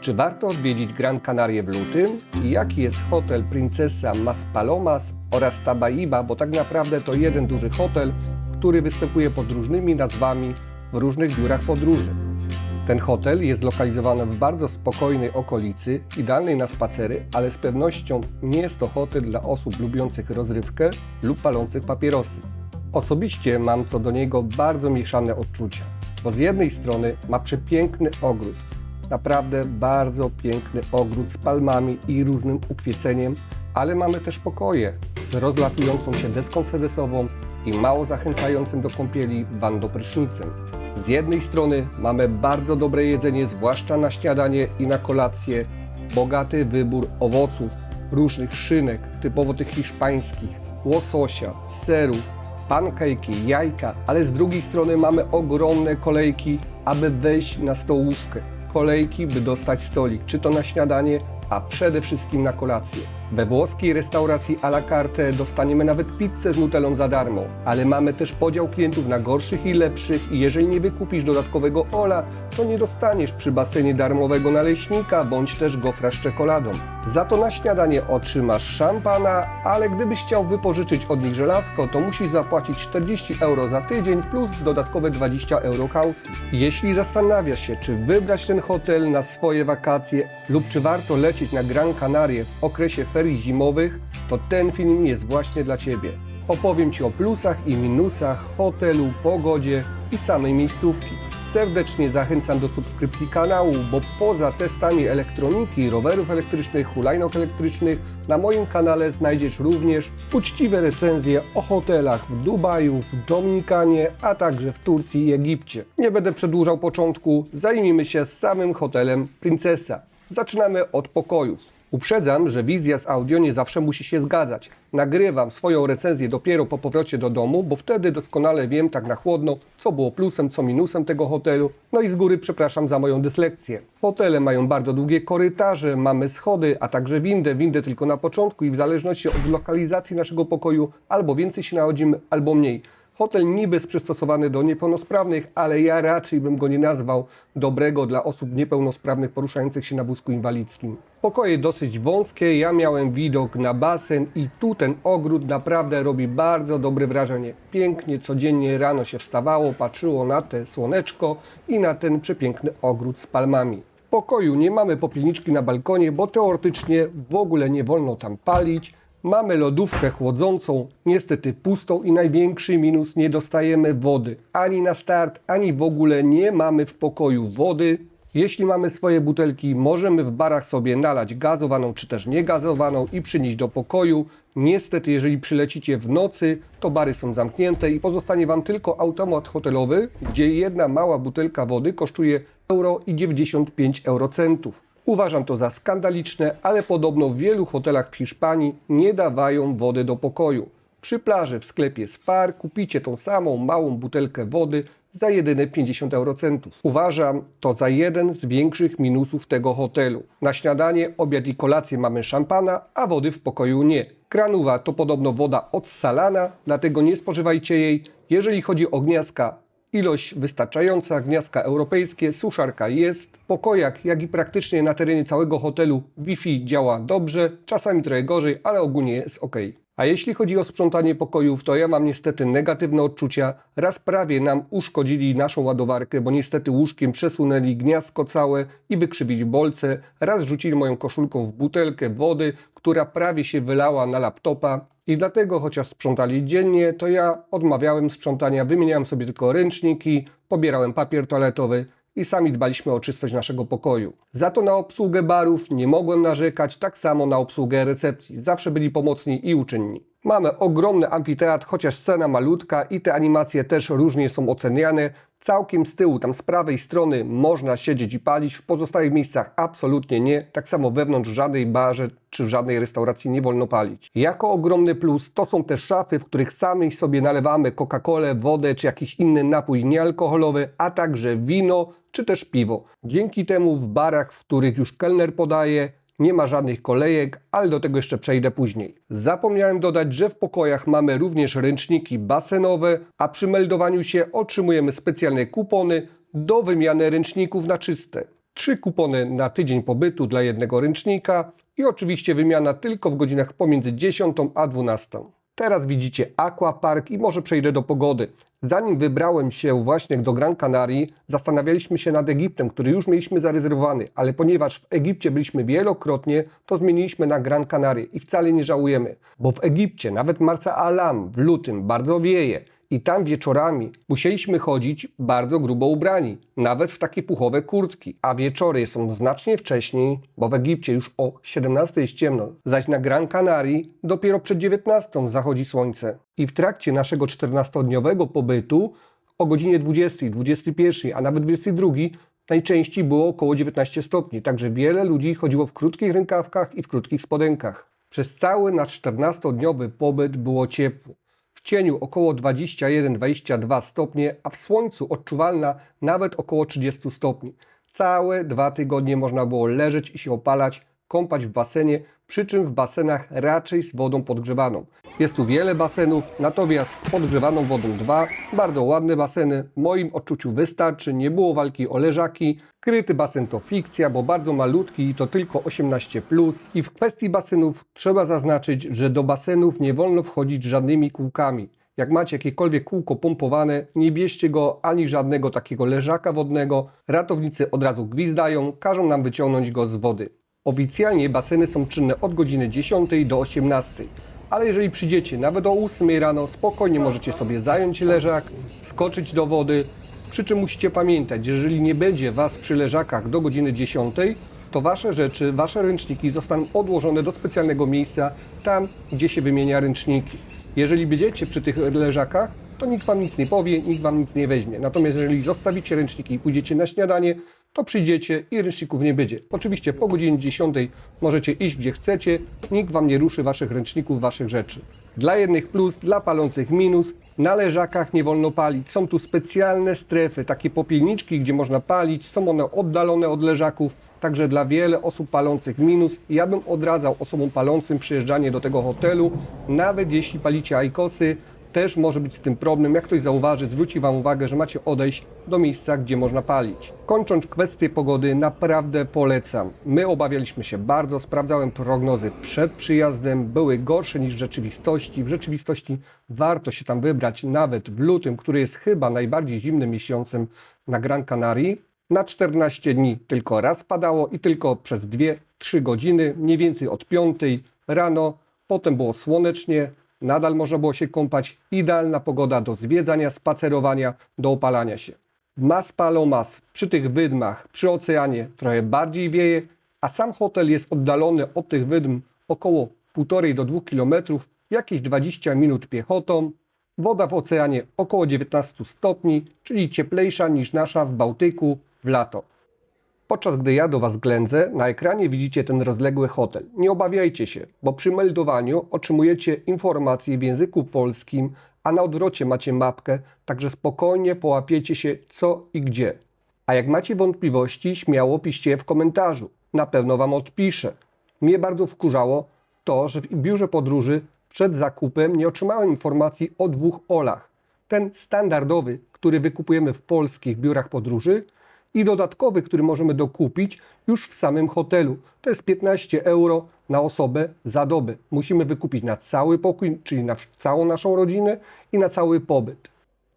Czy warto odwiedzić Gran Canaria w lutym? I jaki jest hotel Princesa Maspalomas oraz Tabaiba, bo tak naprawdę to jeden duży hotel, który występuje pod różnymi nazwami w różnych biurach podróży. Ten hotel jest zlokalizowany w bardzo spokojnej okolicy, idealnej na spacery, ale z pewnością nie jest to hotel dla osób lubiących rozrywkę lub palących papierosy. Osobiście mam co do niego bardzo mieszane odczucia, bo z jednej strony ma przepiękny ogród, naprawdę bardzo piękny ogród z palmami i różnym ukwieceniem, ale mamy też pokoje z rozlatującą się deską sedesową i mało zachęcającym do kąpieli wandoprysznicem. Z jednej strony mamy bardzo dobre jedzenie, zwłaszcza na śniadanie i na kolację, bogaty wybór owoców, różnych szynek, typowo tych hiszpańskich, łososia, serów, pankejki, jajka, ale z drugiej strony mamy ogromne kolejki, aby wejść na stołówkę. Kolejki, by dostać stolik, czy to na śniadanie, a przede wszystkim na kolację. We włoskiej restauracji à la carte dostaniemy nawet pizzę z nutellą za darmo, ale mamy też podział klientów na gorszych i lepszych i jeżeli nie wykupisz dodatkowego ola, to nie dostaniesz przy basenie darmowego naleśnika bądź też gofra z czekoladą. Za to na śniadanie otrzymasz szampana, ale gdybyś chciał wypożyczyć od nich żelazko, to musisz zapłacić 40 euro za tydzień plus dodatkowe 20 euro kaucji. Jeśli zastanawiasz się, czy wybrać ten hotel na swoje wakacje lub czy warto lecieć na Gran Canaria w okresie ferii zimowych, to ten film jest właśnie dla Ciebie. Opowiem Ci o plusach i minusach hotelu, pogodzie i samej miejscówki. Serdecznie zachęcam do subskrypcji kanału, bo poza testami elektroniki, rowerów elektrycznych, hulajnóg elektrycznych, na moim kanale znajdziesz również uczciwe recenzje o hotelach w Dubaju, w Dominikanie, a także w Turcji i Egipcie. Nie będę przedłużał początku, zajmijmy się samym hotelem Princesa. Zaczynamy od pokojów. Uprzedzam, że wizja z audio nie zawsze musi się zgadzać. Nagrywam swoją recenzję dopiero po powrocie do domu, bo wtedy doskonale wiem tak na chłodno, co było plusem, co minusem tego hotelu. No i z góry przepraszam za moją dyslekcję. Hotele mają bardzo długie korytarze, mamy schody, a także windę. Windę tylko na początku i w zależności od lokalizacji naszego pokoju albo więcej się nachodzimy, albo mniej. Hotel niby jest przystosowany do niepełnosprawnych, ale ja raczej bym go nie nazwał dobrego dla osób niepełnosprawnych poruszających się na wózku inwalidzkim. Pokoje dosyć wąskie, ja miałem widok na basen i tu ten ogród naprawdę robi bardzo dobre wrażenie. Pięknie codziennie rano się wstawało, patrzyło na te słoneczko i na ten przepiękny ogród z palmami. W pokoju nie mamy popielniczki na balkonie, bo teoretycznie w ogóle nie wolno tam palić. Mamy lodówkę chłodzącą, niestety pustą i największy minus nie dostajemy wody. Ani na start, ani w ogóle nie mamy w pokoju wody. Jeśli mamy swoje butelki, możemy w barach sobie nalać gazowaną czy też niegazowaną i przynieść do pokoju. Niestety, jeżeli przylecicie w nocy, to bary są zamknięte i pozostanie Wam tylko automat hotelowy, gdzie jedna mała butelka wody kosztuje euro i 95 eurocentów. Uważam to za skandaliczne, ale podobno w wielu hotelach w Hiszpanii nie dawają wody do pokoju. Przy plaży w sklepie Spar kupicie tą samą małą butelkę wody za jedyne 50 eurocentów. Uważam to za jeden z większych minusów tego hotelu. Na śniadanie, obiad i kolację mamy szampana, a wody w pokoju nie. Granuwa to podobno woda odsalana, dlatego nie spożywajcie jej. Jeżeli chodzi o gniazda, Ilość wystarczająca, gniazdka europejskie, suszarka jest. W pokojach, jak i praktycznie na terenie całego hotelu Wi-Fi działa dobrze, czasami trochę gorzej, ale ogólnie jest ok. A jeśli chodzi o sprzątanie pokojów, to ja mam niestety negatywne odczucia. Raz prawie nam uszkodzili naszą ładowarkę, bo niestety łóżkiem przesunęli gniazdko całe i wykrzywili bolce. Raz rzucili moją koszulką w butelkę wody, która prawie się wylała na laptopa. I dlatego, chociaż sprzątali dziennie, to ja odmawiałem sprzątania, wymieniałem sobie tylko ręczniki, pobierałem papier toaletowy i sami dbaliśmy o czystość naszego pokoju. Za to na obsługę barów nie mogłem narzekać, tak samo na obsługę recepcji. Zawsze byli pomocni i uczynni. Mamy ogromny amfiteatr, chociaż scena malutka i te animacje też różnie są oceniane. Całkiem z tyłu, tam z prawej strony można siedzieć i palić, w pozostałych miejscach absolutnie nie. Tak samo wewnątrz żadnej barze czy w żadnej restauracji nie wolno palić. Jako ogromny plus to są te szafy, w których sami sobie nalewamy Coca-Colę, wodę czy jakiś inny napój niealkoholowy, a także wino czy też piwo. Dzięki temu w barach, w których już kelner podaje, nie ma żadnych kolejek, ale do tego jeszcze przejdę później. Zapomniałem dodać, że w pokojach mamy również ręczniki basenowe, a przy meldowaniu się otrzymujemy specjalne kupony do wymiany ręczników na czyste. Trzy kupony na tydzień pobytu dla jednego ręcznika i oczywiście wymiana tylko w godzinach pomiędzy 10 a 12. Teraz widzicie Aquapark i może przejdę do pogody. Zanim wybrałem się właśnie do Gran Canaria, zastanawialiśmy się nad Egiptem, który już mieliśmy zarezerwowany, ale ponieważ w Egipcie byliśmy wielokrotnie, to zmieniliśmy na Gran Canaria i wcale nie żałujemy, bo w Egipcie nawet Marsa Alam w lutym bardzo wieje i tam wieczorami musieliśmy chodzić bardzo grubo ubrani, nawet w takie puchowe kurtki, a wieczory są znacznie wcześniej, bo w Egipcie już o 17 jest ciemno, zaś na Gran Canaria dopiero przed 19 zachodzi słońce. I w trakcie naszego 14-dniowego pobytu o godzinie 20, 21, a nawet 22 najczęściej było około 19 stopni, także wiele ludzi chodziło w krótkich rękawkach i w krótkich spodenkach. Przez cały nasz 14-dniowy pobyt było ciepło. W cieniu około 21-22 stopnie, a w słońcu odczuwalna nawet około 30 stopni. Całe dwa tygodnie można było leżeć i się opalać, kąpać w basenie, przy czym w basenach raczej z wodą podgrzewaną. Jest tu wiele basenów, natomiast z podgrzewaną wodą dwa, bardzo ładne baseny, w moim odczuciu wystarczy, nie było walki o leżaki. Kryty basen to fikcja, bo bardzo malutki i to tylko 18+. I w kwestii basenów trzeba zaznaczyć, że do basenów nie wolno wchodzić żadnymi kółkami. Jak macie jakiekolwiek kółko pompowane, nie bierzcie go ani żadnego takiego leżaka wodnego. Ratownicy od razu gwizdają, każą nam wyciągnąć go z wody. Oficjalnie baseny są czynne od godziny 10 do 18. Ale jeżeli przyjdziecie nawet o 8 rano, spokojnie możecie sobie zająć leżak, skoczyć do wody. Przy czym musicie pamiętać, że jeżeli nie będzie Was przy leżakach do godziny 10, to Wasze rzeczy, Wasze ręczniki zostaną odłożone do specjalnego miejsca, tam gdzie się wymienia ręczniki. Jeżeli będziecie przy tych leżakach, to nikt Wam nic nie powie, nikt Wam nic nie weźmie. Natomiast jeżeli zostawicie ręczniki i pójdziecie na śniadanie, to przyjdziecie i ręczników nie będzie. Oczywiście po godzinie 10 możecie iść gdzie chcecie, nikt Wam nie ruszy Waszych ręczników, Waszych rzeczy. Dla jednych plus, dla palących minus. Na leżakach nie wolno palić. Są tu specjalne strefy, takie popielniczki, gdzie można palić. Są one oddalone od leżaków. Także dla wiele osób palących minus, ja bym odradzał osobom palącym przyjeżdżanie do tego hotelu, nawet jeśli palicie ajkosy, też może być z tym problem. Jak ktoś zauważy, zwróci Wam uwagę, że macie odejść do miejsca, gdzie można palić. Kończąc kwestię pogody, naprawdę polecam. My obawialiśmy się bardzo, sprawdzałem prognozy przed przyjazdem, były gorsze niż w rzeczywistości. W rzeczywistości warto się tam wybrać, nawet w lutym, który jest chyba najbardziej zimnym miesiącem na Gran Canaria. Na 14 dni tylko raz padało i tylko przez 2-3 godziny, mniej więcej od 5 rano. Potem było słonecznie, nadal można było się kąpać. Idealna pogoda do zwiedzania, spacerowania, do opalania się. Mas Palomas, przy tych wydmach, przy oceanie trochę bardziej wieje, a sam hotel jest oddalony od tych wydm około 1,5 do 2 km, jakieś 20 minut piechotą. Woda w oceanie około 19 stopni, czyli cieplejsza niż nasza w Bałtyku w lato. Podczas gdy ja do Was ględzę, na ekranie widzicie ten rozległy hotel. Nie obawiajcie się, bo przy meldowaniu otrzymujecie informacje w języku polskim, a na odwrocie macie mapkę, także spokojnie połapiecie się co i gdzie. A jak macie wątpliwości, śmiało piszcie je w komentarzu. Na pewno Wam odpiszę. Mnie bardzo wkurzało to, że w biurze podróży przed zakupem nie otrzymałem informacji o dwóch olach. Ten standardowy, który wykupujemy w polskich biurach podróży i dodatkowy, który możemy dokupić już w samym hotelu. To jest 15 euro na osobę za dobę. Musimy wykupić na cały pokój, czyli na całą naszą rodzinę i na cały pobyt.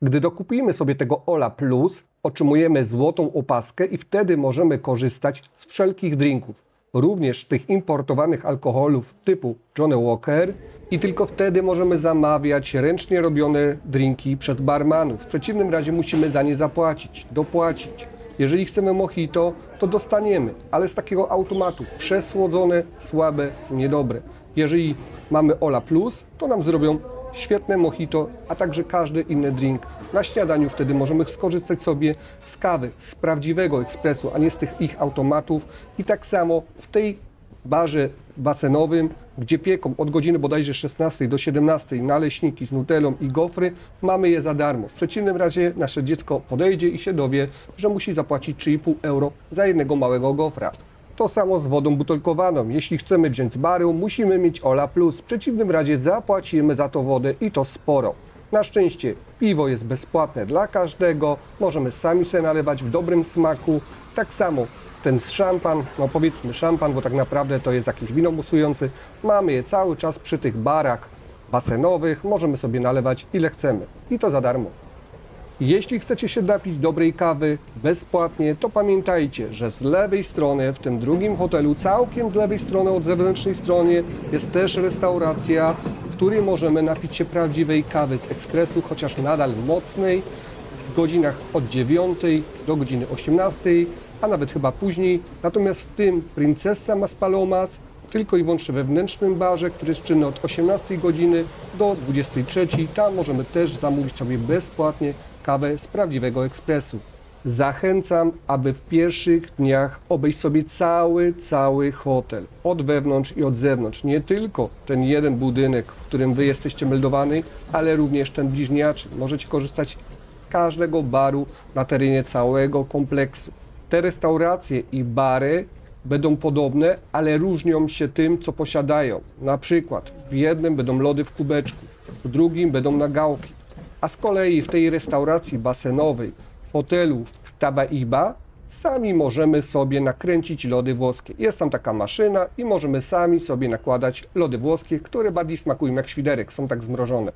Gdy dokupimy sobie tego Ola Plus, otrzymujemy złotą opaskę i wtedy możemy korzystać z wszelkich drinków, również tych importowanych alkoholów typu Johnny Walker i tylko wtedy możemy zamawiać ręcznie robione drinki przed barmanów. W przeciwnym razie musimy za nie zapłacić, dopłacić. Jeżeli chcemy mojito, to dostaniemy, ale z takiego automatu. Przesłodzone, słabe, niedobre. Jeżeli mamy Ola Plus, to nam zrobią świetne mojito, a także każdy inny drink. Na śniadaniu wtedy możemy skorzystać sobie z kawy, z prawdziwego ekspresu, a nie z tych ich automatów. I tak samo w tej barze basenowym, gdzie pieką od godziny bodajże 16 do 17 naleśniki z nutellą i gofry, mamy je za darmo. W przeciwnym razie nasze dziecko podejdzie i się dowie, że musi zapłacić 3,5 euro za jednego małego gofra. To samo z wodą butelkowaną. Jeśli chcemy wziąć barył, musimy mieć Ola Plus. W przeciwnym razie zapłacimy za to wodę i to sporo. Na szczęście piwo jest bezpłatne dla każdego, możemy sami sobie nalewać w dobrym smaku. Tak samo ten szampan, no powiedzmy szampan, bo tak naprawdę to jest jakieś wino musujące. Mamy je cały czas przy tych barach basenowych, możemy sobie nalewać ile chcemy i to za darmo. Jeśli chcecie się napić dobrej kawy bezpłatnie, to pamiętajcie, że z lewej strony, w tym drugim hotelu, całkiem z lewej strony od zewnętrznej strony jest też restauracja, w której możemy napić się prawdziwej kawy z ekspresu, chociaż nadal mocnej, w godzinach od 9 do godziny 18, a nawet chyba później. Natomiast w tym Princessa Maspalomas tylko i wyłącznie we wewnętrznym barze, który jest czynny od 18 godziny do 23. Tam możemy też zamówić sobie bezpłatnie kawę z prawdziwego ekspresu. Zachęcam, aby w pierwszych dniach obejść sobie cały, cały hotel. Od wewnątrz i od zewnątrz. Nie tylko ten jeden budynek, w którym wy jesteście meldowani, ale również ten bliźniaczy. Możecie korzystać z każdego baru na terenie całego kompleksu. Te restauracje i bary będą podobne, ale różnią się tym, co posiadają. Na przykład w jednym będą lody w kubeczku, w drugim będą na gałki. A z kolei w tej restauracji basenowej hotelu Tabaiba sami możemy sobie nakręcić lody włoskie. Jest tam taka maszyna i możemy sami sobie nakładać lody włoskie, które bardziej smakują jak świderek, są tak zmrożone.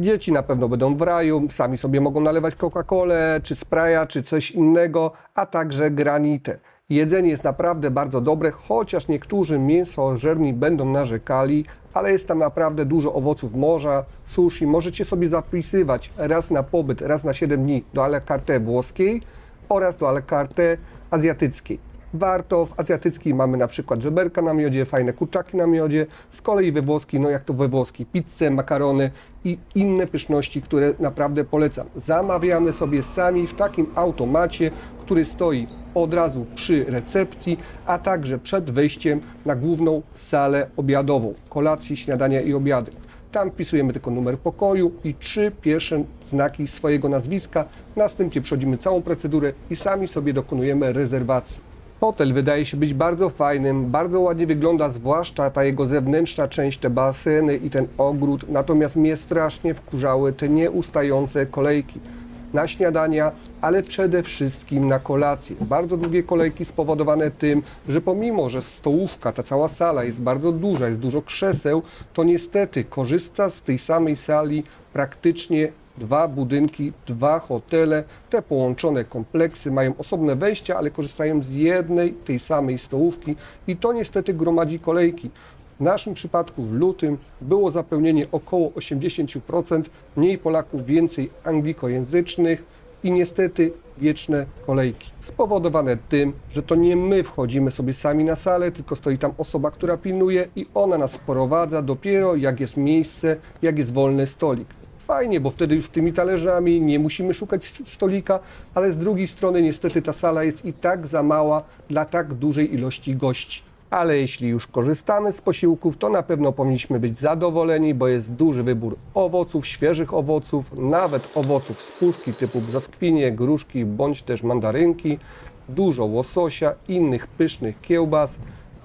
Dzieci na pewno będą w raju, sami sobie mogą nalewać Coca-Colę, czy Spraya, czy coś innego, a także granitę. Jedzenie jest naprawdę bardzo dobre, chociaż niektórzy mięsożerni będą narzekali, ale jest tam naprawdę dużo owoców morza, sushi. Możecie sobie zapisywać raz na pobyt, raz na 7 dni do a la carte włoskiej oraz do a la carte azjatyckiej. Warto, w azjatyckiej mamy na przykład żeberka na miodzie, fajne kurczaki na miodzie, z kolei we włoskiej, no jak to we włoskiej, pizzę, makarony i inne pyszności, które naprawdę polecam. Zamawiamy sobie sami w takim automacie, który stoi od razu przy recepcji, a także przed wejściem na główną salę obiadową, kolacji, śniadania i obiady. Tam wpisujemy tylko numer pokoju i trzy pierwsze znaki swojego nazwiska. Następnie przechodzimy całą procedurę i sami sobie dokonujemy rezerwacji. Hotel wydaje się być bardzo fajnym, bardzo ładnie wygląda, zwłaszcza ta jego zewnętrzna część, te baseny i ten ogród. Natomiast mnie strasznie wkurzały te nieustające kolejki na śniadania, ale przede wszystkim na kolację. Bardzo długie kolejki spowodowane tym, że pomimo, że stołówka, ta cała sala jest bardzo duża, jest dużo krzeseł, to niestety korzysta z tej samej sali praktycznie dwa budynki, dwa hotele. Te połączone kompleksy mają osobne wejścia, ale korzystają z jednej, tej samej stołówki i to niestety gromadzi kolejki. W naszym przypadku w lutym było zapełnienie około 80%, mniej Polaków, więcej anglikojęzycznych i niestety wieczne kolejki. Spowodowane tym, że to nie my wchodzimy sobie sami na salę, tylko stoi tam osoba, która pilnuje i ona nas wprowadza dopiero jak jest miejsce, jak jest wolny stolik. Fajnie, bo wtedy już tymi talerzami nie musimy szukać stolika, ale z drugiej strony niestety ta sala jest i tak za mała dla tak dużej ilości gości. Ale jeśli już korzystamy z posiłków, to na pewno powinniśmy być zadowoleni, bo jest duży wybór owoców, świeżych owoców, nawet owoców z puszki typu brzoskwinie, gruszki bądź też mandarynki, dużo łososia, innych pysznych kiełbas,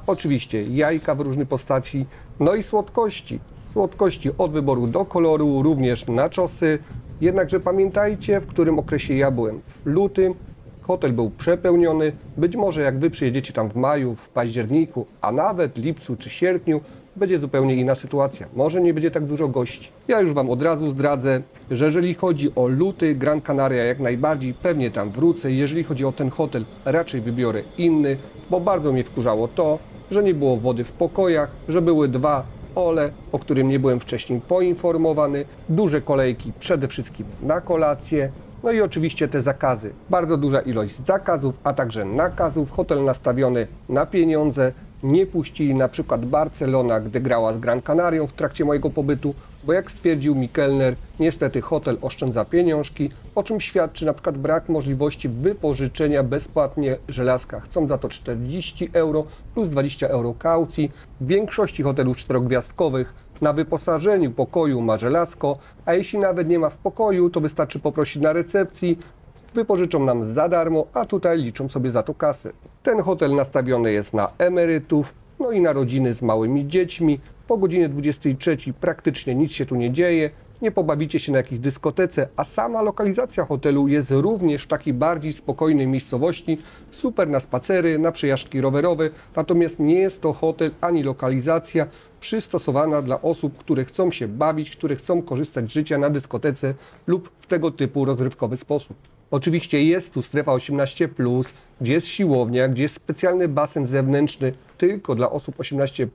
oczywiście jajka w różnej postaci, no i słodkości. Słodkości od wyboru do koloru, również naczosy. Jednakże pamiętajcie, w którym okresie ja byłem. W lutym hotel był przepełniony. Być może jak wy przyjedziecie tam w maju, w październiku, a nawet lipcu czy sierpniu, będzie zupełnie inna sytuacja. Może nie będzie tak dużo gości. Ja już wam od razu zdradzę, że jeżeli chodzi o luty, Gran Canaria jak najbardziej, pewnie tam wrócę. Jeżeli chodzi o ten hotel, raczej wybiorę inny, bo bardzo mnie wkurzało to, że nie było wody w pokojach, że były dwa o którym nie byłem wcześniej poinformowany, duże kolejki przede wszystkim na kolację, no i oczywiście te zakazy. Bardzo duża ilość zakazów, a także nakazów. Hotel nastawiony na pieniądze. Nie puścili na przykład Barcelona, gdy grała z Gran Canarią w trakcie mojego pobytu, bo jak stwierdził mi kelner, niestety hotel oszczędza pieniążki, o czym świadczy na przykład brak możliwości wypożyczenia bezpłatnie żelazka. Chcą za to 40 euro plus 20 euro kaucji. W większości hoteli czterogwiazdkowych na wyposażeniu pokoju ma żelazko, a jeśli nawet nie ma w pokoju, to wystarczy poprosić na recepcji, wypożyczą nam za darmo, a tutaj liczą sobie za to kasę. Ten hotel nastawiony jest na emerytów, no i na rodziny z małymi dziećmi. Po godzinie 23 praktycznie nic się tu nie dzieje. nie pobawicie się na jakiejś dyskotece, a sama lokalizacja hotelu jest również w takiej bardziej spokojnej miejscowości, super na spacery, na przejażdżki rowerowe, natomiast nie jest to hotel ani lokalizacja przystosowana dla osób, które chcą się bawić, które chcą korzystać z życia na dyskotece lub w tego typu rozrywkowy sposób. Oczywiście jest tu strefa 18, gdzie jest siłownia, gdzie jest specjalny basen zewnętrzny tylko dla osób 18,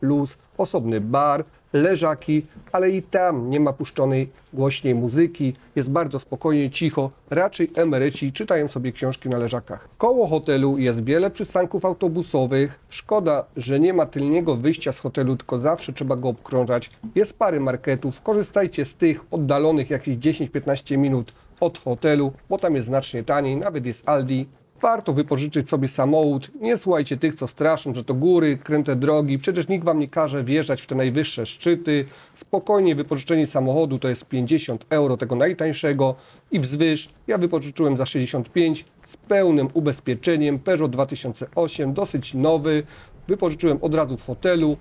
osobny bar, leżaki, ale i tam nie ma puszczonej głośniej muzyki, jest bardzo spokojnie, cicho, raczej emeryci czytają sobie książki na leżakach. Koło hotelu jest wiele przystanków autobusowych, szkoda, że nie ma tylniego wyjścia z hotelu, tylko zawsze trzeba go obkrążać. Jest parę marketów, korzystajcie z tych oddalonych jakieś 10-15 minut od hotelu, bo tam jest znacznie taniej, nawet jest Aldi. Warto wypożyczyć sobie samochód. Nie słuchajcie tych, co straszą, że to góry, kręte drogi. Przecież nikt wam nie każe wjeżdżać w te najwyższe szczyty. Spokojnie wypożyczenie samochodu to jest 50 euro, tego najtańszego i wzwyż. Ja wypożyczyłem za 65 z pełnym ubezpieczeniem Peugeot 2008, dosyć nowy. Wypożyczyłem od razu w hotelu.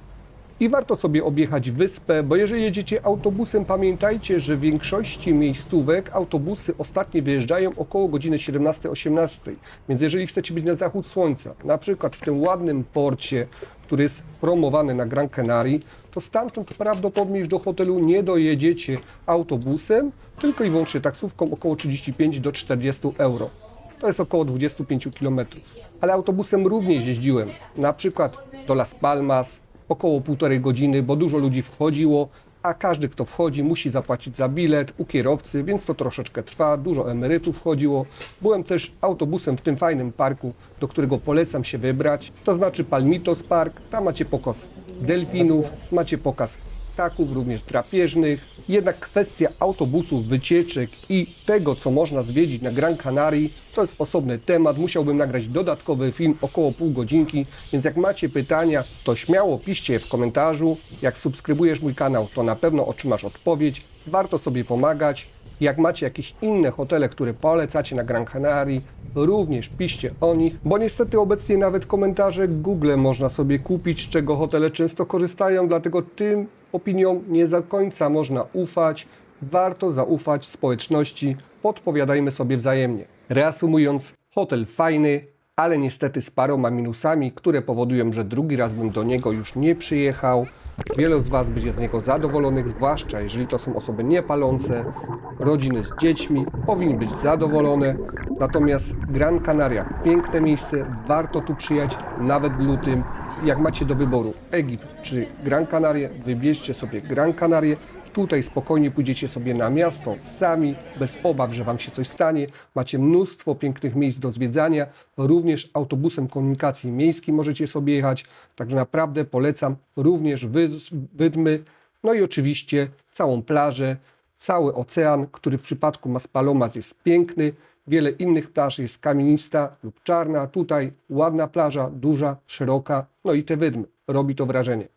I warto sobie objechać wyspę, bo jeżeli jedziecie autobusem, pamiętajcie, że w większości miejscówek autobusy ostatnie wyjeżdżają około godziny 17-18. Więc jeżeli chcecie być na zachód słońca, na przykład w tym ładnym porcie, który jest promowany na Gran Canaria, to stamtąd prawdopodobnie już do hotelu nie dojedziecie autobusem, tylko i wyłącznie taksówką około 35 do 40 euro. To jest około 25 km. Ale autobusem również jeździłem, na przykład do Las Palmas, około półtorej godziny, bo dużo ludzi wchodziło, a każdy, kto wchodzi, musi zapłacić za bilet u kierowcy, więc to troszeczkę trwa. Dużo emerytów wchodziło. Byłem też autobusem w tym fajnym parku, do którego polecam się wybrać. To znaczy Palmitos Park. Tam macie pokaz delfinów, macie pokaz ptaków, również drapieżnych. Jednak kwestia autobusów, wycieczek i tego, co można zwiedzić na Gran Canaria, to jest osobny temat. Musiałbym nagrać dodatkowy film, około pół godzinki, więc jak macie pytania, to śmiało piszcie w komentarzu. Jak subskrybujesz mój kanał, to na pewno otrzymasz odpowiedź. Warto sobie pomagać. Jak macie jakieś inne hotele, które polecacie na Gran Canaria, również piszcie o nich, bo niestety obecnie nawet komentarze Google można sobie kupić, z czego hotele często korzystają, dlatego tym opiniom nie za końca można ufać. Warto zaufać społeczności, podpowiadajmy sobie wzajemnie. Reasumując, hotel fajny, ale niestety z paroma minusami, które powodują, że drugi raz bym do niego już nie przyjechał. Wielu z Was będzie z niego zadowolonych, zwłaszcza jeżeli to są osoby niepalące, rodziny z dziećmi, powinni być zadowolone. Natomiast Gran Canaria, piękne miejsce, warto tu przyjechać nawet w lutym. Jak macie do wyboru Egipt czy Gran Canaria, wybierzcie sobie Gran Canaria. Tutaj spokojnie pójdziecie sobie na miasto sami, bez obaw, że Wam się coś stanie. Macie mnóstwo pięknych miejsc do zwiedzania. Również autobusem komunikacji miejskiej możecie sobie jechać. Także naprawdę polecam również wydmy. No i oczywiście całą plażę, cały ocean, który w przypadku Maspalomas jest piękny. Wiele innych plaż jest kamienista lub czarna. Tutaj ładna plaża, duża, szeroka. No i te wydmy. Robi to wrażenie.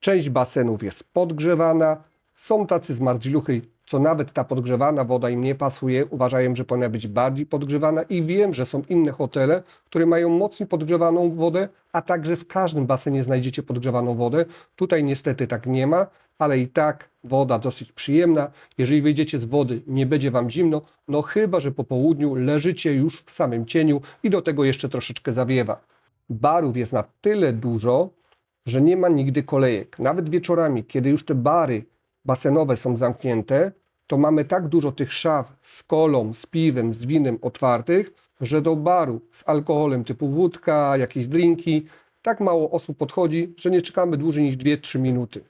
Część basenów jest podgrzewana. Są tacy zmardziluchy, co nawet ta podgrzewana woda im nie pasuje. Uważają, że powinna być bardziej podgrzewana i wiem, że są inne hotele, które mają mocniej podgrzewaną wodę, a także w każdym basenie znajdziecie podgrzewaną wodę. Tutaj niestety tak nie ma, ale i tak woda dosyć przyjemna. Jeżeli wyjdziecie z wody, nie będzie Wam zimno, no chyba, że po południu leżycie już w samym cieniu i do tego jeszcze troszeczkę zawiewa. Barów jest na tyle dużo, że nie ma nigdy kolejek. Nawet wieczorami, kiedy już te bary basenowe są zamknięte, to mamy tak dużo tych szaf z kolą, z piwem, z winem otwartych, że do baru z alkoholem typu wódka, jakieś drinki, tak mało osób podchodzi, że nie czekamy dłużej niż 2-3 minuty.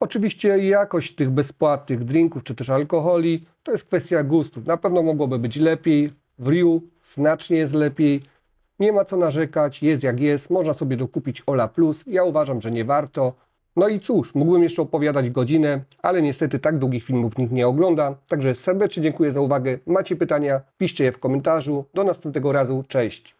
Oczywiście jakość tych bezpłatnych drinków czy też alkoholi to jest kwestia gustów. Na pewno mogłoby być lepiej. W Riu znacznie jest lepiej. Nie ma co narzekać, jest jak jest, można sobie dokupić Ola Plus. Ja uważam, że nie warto. No i cóż, mógłbym jeszcze opowiadać godzinę, ale niestety tak długich filmów nikt nie ogląda. Także serdecznie dziękuję za uwagę. Macie pytania, piszcie je w komentarzu. Do następnego razu, cześć.